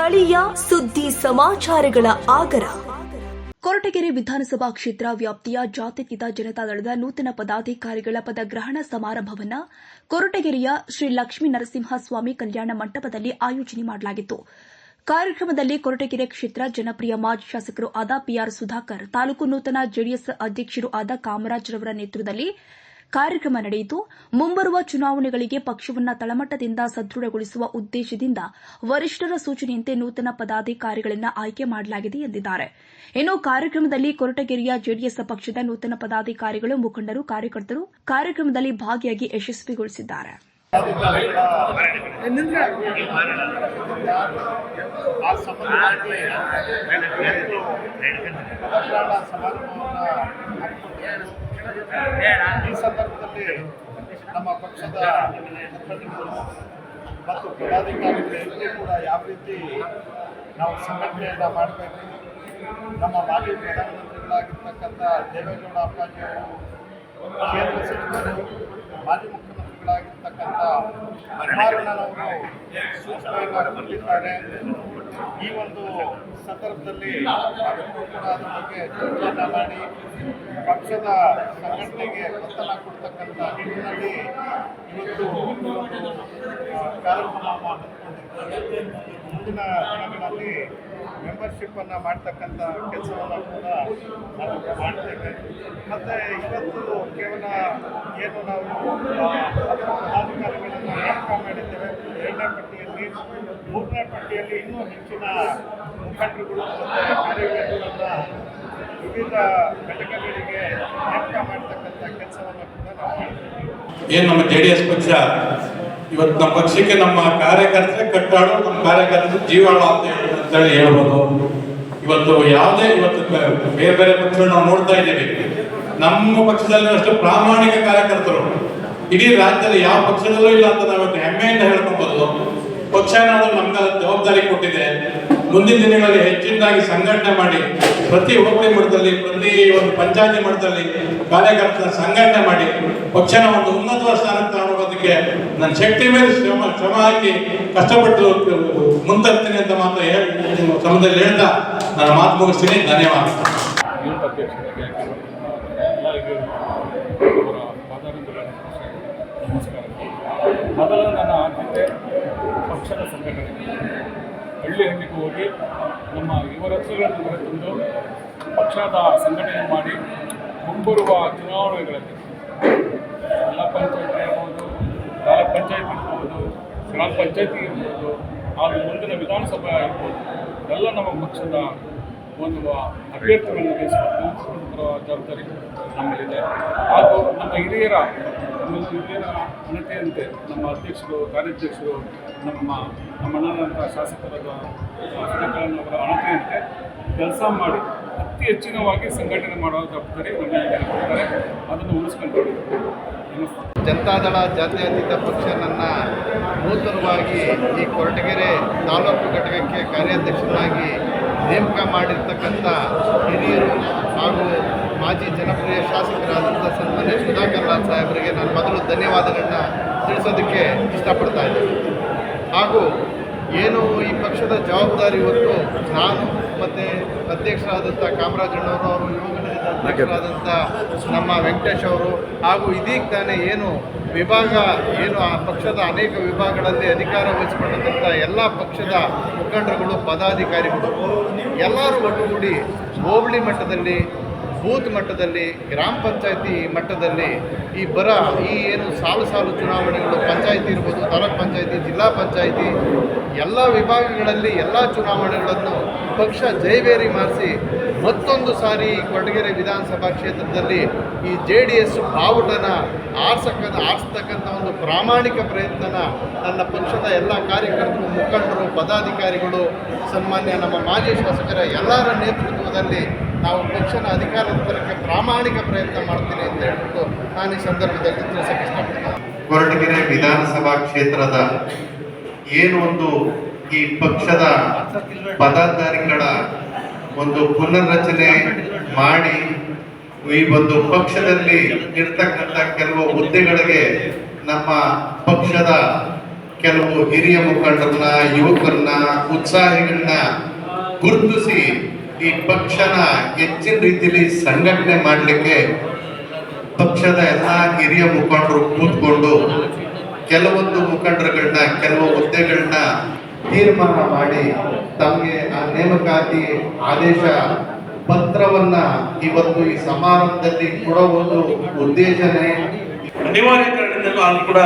ಸ್ಥಳೀಯ ಸುದ್ದಿ ಸಮಾಚಾರಗಳ ಆಗರ. ಕೊರಟಗೆರೆ ವಿಧಾನಸಭಾ ಕ್ಷೇತ್ರ ವ್ಯಾಪ್ತಿಯ ಜಾತ್ಯತೀತ ಜನತಾದಳದ ನೂತನ ಪದಾಧಿಕಾರಿಗಳ ಪದಗ್ರಹಣ ಸಮಾರಂಭವನ್ನು ಕೊರಟಗೆರೆಯ ಶ್ರೀ ಲಕ್ಷ್ಮೀ ನರಸಿಂಹಸ್ವಾಮಿ ಕಲ್ಯಾಣ ಮಂಟಪದಲ್ಲಿ ಆಯೋಜನೆ ಮಾಡಲಾಗಿತ್ತು. ಕಾರ್ಯಕ್ರಮದಲ್ಲಿ ಕೊರಟಗೆರೆ ಕ್ಷೇತ್ರ ಜನಪ್ರಿಯ ಮಾಜಿ ಶಾಸಕರು ಆದ ಪಿಆರ್ ಸುಧಾಕರ್, ತಾಲೂಕು ನೂತನ ಜೆಡಿಎಸ್ ಅಧ್ಯಕ್ಷರು ಆದ ಕಾಮರಾಜ್ ರವರ ನೇತೃತ್ವದಲ್ಲಿ ಕಾರ್ಯಕ್ರಮ ನಡೆಯಿತು. ಮುಂಬರುವ ಚುನಾವಣೆಗಳಿಗೆ ಪಕ್ಷವನ್ನು ತಳಮಟ್ಟದಿಂದ ಸದೃಢಗೊಳಿಸುವ ಉದ್ದೇಶದಿಂದ ವರಿಷ್ಠರ ಸೂಚನೆಯಂತೆ ನೂತನ ಪದಾಧಿಕಾರಿಗಳನ್ನು ಆಯ್ಕೆ ಮಾಡಲಾಗಿದೆ ಎಂದಿದ್ದಾರೆ. ಇನ್ನು ಕಾರ್ಯಕ್ರಮದಲ್ಲಿ ಕೊರಟಗೆರೆಯ ಜೆಡಿಎಸ್ ಪಕ್ಷದ ನೂತನ ಪದಾಧಿಕಾರಿಗಳು, ಮುಖಂಡರು, ಕಾರ್ಯಕರ್ತರು ಕಾರ್ಯಕ್ರಮದಲ್ಲಿ ಭಾಗಿಯಾಗಿ ಯಶಸ್ವಿಗೊಳಿಸಿದ್ದಾರೆ. ಈ ಸಂದರ್ಭದಲ್ಲಿ ನಮ್ಮ ಪಕ್ಷದ ಮತ್ತು ಪದಾಧಿಕಾರಿಗಳು ಕೂಡ ಯಾವ ರೀತಿ ನಾವು ಸಂಘಟನೆಯನ್ನು ಮಾಡಬೇಕು? ನಮ್ಮ ಮಾಜಿ ಪ್ರಧಾನಮಂತ್ರಿಗಳಾಗಿರ್ತಕ್ಕಂಥ ದೇವೇಗೌಡ ಅಪ್ಪಾಜಿ ಅವರು, ಕೇಂದ್ರ ಸಚಿವರು, ಮಾಜಿ ಮುಖ್ಯಮಂತ್ರಿಗಳಾಗಿರ್ತಕ್ಕಂಥ ಕುಮಾರಣ್ಣನವರು ಸೂಚನೆಯನ್ನು ಕೊಟ್ಟಿದ್ದಾರೆ ಈ ಒಂದು ಸಂದರ್ಭದಲ್ಲಿ ನಾವೆಲ್ಲರೂ ಕೂಡ ಬಗ್ಗೆ ಮಾಡಿ, ಪಕ್ಷದ ಸಂಘಟನೆಗೆ ಬೆಂಬಲ ಕೊಡ್ತಕ್ಕಂಥ ನಿಟ್ಟಿನಲ್ಲಿ ಇವತ್ತು ಕಾರ್ಯಕ್ರಮ ಮುಂದಿನ ದಿನಗಳಲ್ಲಿ ಮೆಂಬರ್ಶಿಪ್ ಅನ್ನ ಮಾಡ್ತಕ್ಕಂಥ ಕೆಲಸವನ್ನು ಕೂಡ ನಾವು ಮಾಡ್ತೇವೆ. ಮತ್ತೆ ಇವತ್ತು ಕೇವಲ ಏನು ನಾವು ಆ, ಪದಾಧಿಕಾರಿಗಳನ್ನು ನೇಮಕ ಮಾಡಿದ್ದೇವೆ. ಎರಡನೇ ಪಟ್ಟಿಯಲ್ಲಿ ಮೂರನೇ ಪಟ್ಟಿಯಲ್ಲಿ ಇನ್ನೂ ಹೆಚ್ಚಿನ ಮುಖಂಡರುಗಳು ಮತ್ತು ಕಾರ್ಯಕರ್ತರನ್ನ ವಿವಿಧ ಘಟಕಗಳಿಗೆ ನೇಮಕ ಮಾಡ್ತಕ್ಕಂಥ ಕೆಲಸವನ್ನು ಕೂಡ ನಾವು ಮಾಡ್ತೇವೆ. ಏನು ನಮ್ಮ ಜೆ ಡಿ ಎಸ್ ಪಕ್ಷ? ಇವತ್ತು ನಮ್ಮ ಪಕ್ಷಕ್ಕೆ ನಮ್ಮ ಕಾರ್ಯಕರ್ತರೇ ಕಟ್ಟಾಡು ನಮ್ಮ ಕಾರ್ಯಕರ್ತರು ಜೀವಾಳು ಅಂತ ಹೇಳಿ- ಅಂತೇಳಿ ಹೇಳ್ಬೋದು. ಇವತ್ತು ಯಾವುದೇ ಇವತ್ತು ಬೇರೆ ಬೇರೆ ಪಕ್ಷಗಳು ನಾವು ನೋಡ್ತಾ ಇದ್ದೀವಿ. ನಮ್ಮ ಪಕ್ಷದಲ್ಲಿ ಅಷ್ಟು ಪ್ರಾಮಾಣಿಕ ಕಾರ್ಯಕರ್ತರು. ಇಡೀ ರಾಜ್ಯದಲ್ಲಿ ಯಾವ ಪಕ್ಷದಲ್ಲೂ ಇಲ್ಲ ಅಂತ ನಾವು ಹೆಮ್ಮೆಯಿಂದ ಹೇಳ್ಕೊಬೋದು. ಪಕ್ಷ ಏನಾದರೂ ನಮ್ಗೆ ಜವಾಬ್ದಾರಿ ಕೊಟ್ಟಿದೆ. ಮುಂದಿನ ದಿನಗಳಲ್ಲಿ ಹೆಚ್ಚಿನದಾಗಿ ಸಂಘಟನೆ ಮಾಡಿ, ಪ್ರತಿ ಹೋಬಳಿ ಮಟ್ಟದಲ್ಲಿ, ಪ್ರತಿ ಒಂದು ಪಂಚಾಯತಿ ಮಟ್ಟದಲ್ಲಿ ಕಾರ್ಯಕರ್ತರ ಸಂಘಟನೆ ಮಾಡಿ, ಪಕ್ಷನ ಒಂದು ಉನ್ನತ ಸ್ಥಾನಕ್ಕೆ ತಗೊಂಡೋಗೋದಕ್ಕೆ ನನ್ನ ಶಕ್ತಿ ಮೇಲೆ ಶ್ರಮ ಶ್ರಮ ಹಾಕಿ ಕಷ್ಟಪಟ್ಟು ಮುಂತರ್ತೀನಿ ಅಂತ ಮಾತ್ರ ಹೇಳಿ ಸಮಯದಲ್ಲಿ ಹೇಳ್ತಾ ನಾನು ಮಾತು ಮುಗಿಸ್ತೀನಿ. ಧನ್ಯವಾದ. ಮೊದಲು ನನ್ನ ಆದ್ಯತೆ ಪಕ್ಷದ ಸಂಘಟನೆ. ಹಳ್ಳಿ ಹಳ್ಳಿಗೆ ಹೋಗಿ ನಮ್ಮ ಯುವರತ್ನಗಳನ್ನು ತಂದು ಪಕ್ಷದ ಸಂಘಟನೆ ಮಾಡಿ ಮುಂಬರುವ ಚುನಾವಣೆಗಳಲ್ಲಿ ಜಿಲ್ಲಾ ಪಂಚಾಯತ್ ಪಂಚಾಯತ್ ಇರ್ಬೋದು, ಗ್ರಾಮ ಪಂಚಾಯತಿ ಇರ್ಬೋದು, ಹಾಗೂ ಮುಂದಿನ ವಿಧಾನಸಭೆ ಇರ್ಬೋದು ಎಲ್ಲ ನಮ್ಮ ಪಕ್ಷದ ಒಂದು ಅಭ್ಯರ್ಥಿಗಳನ್ನು ಗೆಲ್ಲಿಸುವ ಜವಾಬ್ದಾರಿ ನಮ್ಮಲ್ಲಿದೆ. ಹಾಗೂ ನಮ್ಮ ಹಿರಿಯರ ನಮ್ಮ ಹಿರಿಯರ ಘನತೆಯಂತೆ ನಮ್ಮ ಅಧ್ಯಕ್ಷರು, ಕಾರ್ಯಾಧ್ಯಕ್ಷರು, ನಮ್ಮ ನಮ್ಮ ಅಣ್ಣನಂಥ ಶಾಸಕರ ಶಾಸಕರನ್ನವರ ಅಣತೆಯಂತೆ ಕೆಲಸ ಮಾಡಿ ಅತಿ ಹೆಚ್ಚಿನವಾಗಿ ಸಂಘಟನೆ ಮಾಡುವ ಜವಾಬ್ದಾರಿ ನಮ್ಮ ಅದನ್ನು ಉಳಿಸ್ಕೊಂಡ್ರೆ ನಮಸ್ತೆ ಜನತಾದಳ ಜಾತ್ಯತೀತ ಪಕ್ಷ ನನ್ನ ನೂತನವಾಗಿ ಈ ಕೊರಟಗೆರೆ ತಾಲೂಕು ಘಟಕಕ್ಕೆ ಕಾರ್ಯಾಧ್ಯಕ್ಷನಾಗಿ ನೇಮಕ ಮಾಡಿರ್ತಕ್ಕಂಥ ಹಿರಿಯರು ಹಾಗೂ ಮಾಜಿ ಜನಪ್ರಿಯ ಶಾಸಕರಾದಂಥ ಸನ್ಮಾನ್ಯ ಸುಧಾಕರ್ ರಾವ್ ಸಾಹೇಬರಿಗೆ ನಾನು ಮೊದಲು ಧನ್ಯವಾದಗಳನ್ನ ತಿಳಿಸೋದಕ್ಕೆ ಇಷ್ಟಪಡ್ತಾ ಇದ್ದೀನಿ. ಹಾಗೂ ಏನು ಈ ಪಕ್ಷದ ಜವಾಬ್ದಾರಿ ಇವತ್ತು ನಾನು ಮತ್ತು ಅಧ್ಯಕ್ಷರಾದಂಥ ಕಾಮರಾಜಣ್ಣವರು ಅವರು ಯುವಕರಿಂದ ನಮ್ಮ ವೆಂಕಟೇಶ್ ಅವರು ಹಾಗೂ ಇದೀಗ ತಾನೇ ಏನು ವಿಭಾಗ, ಏನು ಆ ಪಕ್ಷದ ಅನೇಕ ವಿಭಾಗಗಳಲ್ಲಿ ಅಧಿಕಾರ ವಹಿಸಿಕೊಂಡಂಥ ಎಲ್ಲ ಪಕ್ಷದ ಮುಖಂಡರುಗಳು, ಪದಾಧಿಕಾರಿಗಳು, ಎಲ್ಲರೂ ಒಟ್ಟುಗೂಡಿ ಹೋಬಳಿ ಮಟ್ಟದಲ್ಲಿ, ಬೂತ್ ಮಟ್ಟದಲ್ಲಿ, ಗ್ರಾಮ ಪಂಚಾಯತಿ ಮಟ್ಟದಲ್ಲಿ ಈ ಬರ, ಈ ಏನು ಸಾಲು ಸಾಲು ಚುನಾವಣೆಗಳು, ಪಂಚಾಯಿತಿ ಇರ್ಬೋದು, ತಾಲೂಕ್ ಪಂಚಾಯಿತಿ, ಜಿಲ್ಲಾ ಪಂಚಾಯಿತಿ, ಎಲ್ಲ ವಿಭಾಗಗಳಲ್ಲಿ ಎಲ್ಲ ಚುನಾವಣೆಗಳನ್ನು ಪಕ್ಷ ಜೈವೇರಿ ಮಾಡಿಸಿ ಮತ್ತೊಂದು ಸಾರಿ ಕೊರಟಗೆರೆ ವಿಧಾನಸಭಾ ಕ್ಷೇತ್ರದಲ್ಲಿ ಈ ಜೆ ಡಿ ಎಸ್ ಬಾವುಟನ ಆರಿಸ್ತಕ್ಕಂಥ ಒಂದು ಪ್ರಾಮಾಣಿಕ ಪ್ರಯತ್ನನ ನನ್ನ ಪಕ್ಷದ ಎಲ್ಲ ಕಾರ್ಯಕರ್ತರು, ಮುಖಂಡರು, ಪದಾಧಿಕಾರಿಗಳು, ಸನ್ಮಾನ್ಯ ನಮ್ಮ ಮಾಜಿ ಶಾಸಕರ ಎಲ್ಲರ ನೇತೃತ್ವದಲ್ಲಿ ನಾವು ಪಕ್ಷದ ಅಧಿಕಾರ ತರಕ್ಕೆ ಪ್ರಾಮಾಣಿಕ ಪ್ರಯತ್ನ ಮಾಡ್ತೀನಿ ಅಂತ ಹೇಳ್ಬಿಟ್ಟು ನಾನು ಈ ಸಂದರ್ಭದಲ್ಲಿ ತಿಳಿಸಕ್ಕೆ ಇಷ್ಟಪಡ್ತೀನಿ. ಕೊರಟಗೆರೆ ವಿಧಾನಸಭಾ ಕ್ಷೇತ್ರದ ಏನು ಒಂದು ಈ ಪಕ್ಷದ ಪದಾಧಿಕಾರಿಗಳ ಒಂದು ಪುನರ್ರಚನೆ ಮಾಡಿ ಈ ಒಂದು ಪಕ್ಷದಲ್ಲಿ ಇರ್ತಕ್ಕಂಥ ಕೆಲವು ಹುದ್ದೆಗಳಿಗೆ ನಮ್ಮ ಪಕ್ಷದ ಕೆಲವು ಹಿರಿಯ ಮುಖಂಡರನ್ನ, ಯುವಕರನ್ನ, ಉತ್ಸಾಹಿಗಳನ್ನ ಗುರುತಿಸಿ ಈ ಪಕ್ಷನ ಹೆಚ್ಚಿನ ರೀತಿಯಲ್ಲಿ ಸಂಘಟನೆ ಮಾಡಲಿಕ್ಕೆ ಪಕ್ಷದ ಎಲ್ಲ ಹಿರಿಯ ಮುಖಂಡರು ಕೂತ್ಕೊಂಡು ಕೆಲವೊಂದು ಮುಖಂಡರುಗಳನ್ನ, ಕೆಲವು ಹುದ್ದೆಗಳನ್ನ ತೀರ್ಮಾನ ಮಾಡಿ ತಮಗೆ ಆ ನೇಮಕಾತಿ ಆದೇಶ ಪತ್ರವನ್ನ ಇವತ್ತು ಈ ಸಮಾರಂಭದಲ್ಲಿ ಕೊಡುವ ಒಂದು ಉದ್ದೇಶನೇ. ಅನಿವಾರ್ಯ ಕಾರಣದಿಂದ ಅಲ್ಲಿ ಕೂಡ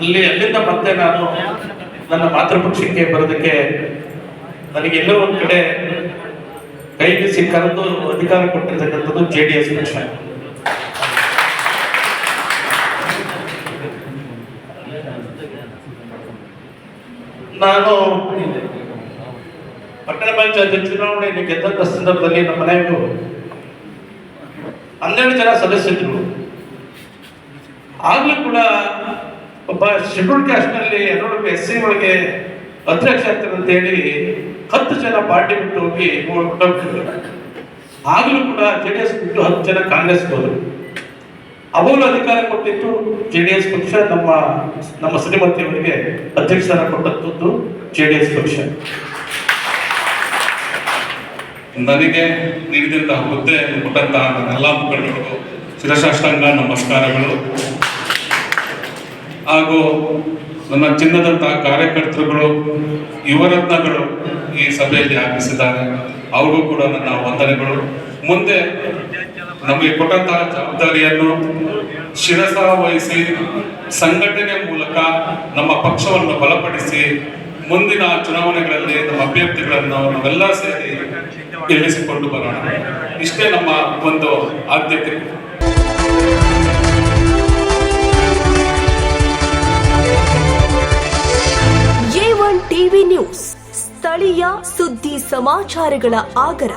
ಅಲ್ಲಿ ಅಲ್ಲಿಂದ ಮತ್ತೆ ನಾನು ನನ್ನ ಮಾತೃಪಕ್ಷಕ್ಕೆ ಬರೋದಕ್ಕೆ ನನಗೆ ಎಲ್ಲೋ ಒಂದು ಕಡೆ ಕೈ ಬಿಸಿ ಕರೆದು ಅಧಿಕಾರ ಕೊಟ್ಟಿರ್ತಕ್ಕಂಥದ್ದು ಜೆ ಡಿ ಎಸ್ ಪಕ್ಷ. ನಾನು ಪಟ್ಟಣ ಪಂಚಾಯತ್ ಚುನಾವಣೆಯಲ್ಲಿ ಗೆದ್ದಂತ ಸಂದರ್ಭದಲ್ಲಿ ನಮ್ಮ ಮನೆಯವರು ಹನ್ನೆರಡು ಜನ ಸದಸ್ಯರು ಆಗ್ಲೂ ಕೂಡ ಒಬ್ಬ ಶೆಡ್ಯೂಲ್ ಕ್ಯಾಸ್ಟ್ನಲ್ಲಿ ಎರಡು ಎಸ್ ಸಿ ಒಳಗೆ ಅಧ್ಯಕ್ಷ ಆಗ್ತಾರೆ ಅಂತ ಹೇಳಿ ಹತ್ತು ಜನ ಪಾರ್ಟಿ ಬಿಟ್ಟು ಹೋಗಿ ಆಗ್ಲೂ ಕೂಡ ಜೆ ಡಿ ಎಸ್ ಬಿಟ್ಟು ಹತ್ತು ಜನ ಕಾಂಗ್ರೆಸ್ ಹೋದ್ರು. ಅವರು ಅಧಿಕಾರ ಕೊಟ್ಟಿದ್ದು ಜೆ ಡಿ ಎಸ್ ಪಕ್ಷ, ನಮ್ಮ ನಮ್ಮ ಶ್ರೀಮತಿಯವರಿಗೆ ಅಧ್ಯಕ್ಷರ ಕೊಟ್ಟದ್ದು ಜೆ ಡಿ ಎಸ್ ಪಕ್ಷ. ನನಗೆ ನೀಡಿದಂತಹ ಹುದ್ದೆ ಕೊಟ್ಟಂತಹ ನನ್ನೆಲ್ಲ ಮುಖಂಡರಿಗೂ ಶಿರಶಾಷ್ಟಾಂಗ ನಮಸ್ಕಾರಗಳು. ಹಾಗೂ ನನ್ನ ಚಿನ್ನದಂತಹ ಕಾರ್ಯಕರ್ತರುಗಳು ಯುವರತ್ನಗಳು ಈ ಸಭೆಯಲ್ಲಿ ಆಗಮಿಸಿದ್ದಾರೆ ಅವ್ರಿಗೂ ಕೂಡ ನನ್ನ ವಂದನೆಗಳು. ಮುಂದೆ ನಮಗೆ ಕೊಟ್ಟಂತಹ ಜವಾಬ್ದಾರಿಯನ್ನು ಶಿರಸ ವಹಿಸಿ ಸಂಘಟನೆ ಮೂಲಕ ನಮ್ಮ ಪಕ್ಷವನ್ನು ಬಲಪಡಿಸಿ ಮುಂದಿನ ಚುನಾವಣೆಗಳಲ್ಲಿ ನಮ್ಮ ಅಭ್ಯರ್ಥಿಗಳನ್ನು ನಾವೆಲ್ಲ ಸೇರಿ ಗೆಲ್ಲಿಸಿಕೊಂಡು ಬರೋಣ. ಇಷ್ಟೇ ನಮ್ಮ ಒಂದು ಆದ್ಯತೆ. ಎ ಟಿವಿ ನ್ಯೂಸ್, ಸ್ಥಳೀಯ ಸುದ್ದಿ ಸಮಾಚಾರಗಳ ಆಗರ.